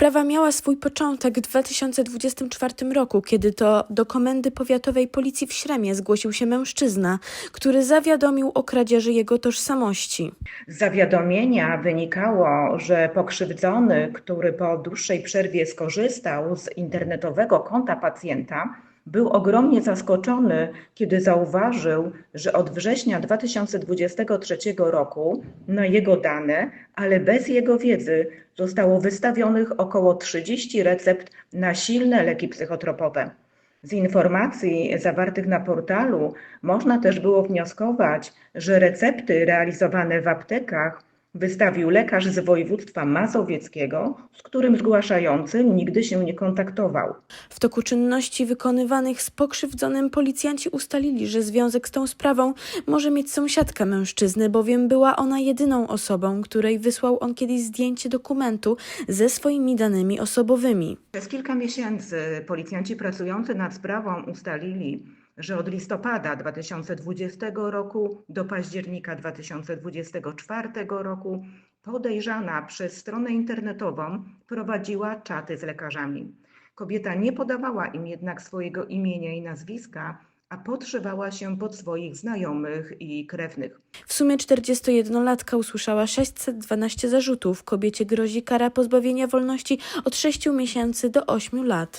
Sprawa miała swój początek w 2024 roku, kiedy to do Komendy Powiatowej Policji w Śremie zgłosił się mężczyzna, który zawiadomił o kradzieży jego tożsamości. Z zawiadomienia wynikało, że pokrzywdzony, który po dłuższej przerwie skorzystał z internetowego konta pacjenta, był ogromnie zaskoczony, kiedy zauważył, że od września 2023 roku na jego dane, ale bez jego wiedzy, zostało wystawionych około 30 recept na silne leki psychotropowe. Z informacji zawartych na portalu można też było wnioskować, że recepty realizowane w aptekach wystawił lekarz z województwa mazowieckiego, z którym zgłaszający nigdy się nie kontaktował. W toku czynności wykonywanych z pokrzywdzonym policjanci ustalili, że związek z tą sprawą może mieć sąsiadka mężczyzny, bowiem była ona jedyną osobą, której wysłał on kiedyś zdjęcie dokumentu ze swoimi danymi osobowymi. Przez kilka miesięcy policjanci pracujący nad sprawą ustalili, że od listopada 2020 roku do października 2024 roku podejrzana przez stronę internetową prowadziła czaty z lekarzami. Kobieta nie podawała im jednak swojego imienia i nazwiska, a podszywała się pod swoich znajomych i krewnych. W sumie 41-latka usłyszała 612 zarzutów. Kobiecie grozi kara pozbawienia wolności od 6 miesięcy do 8 lat.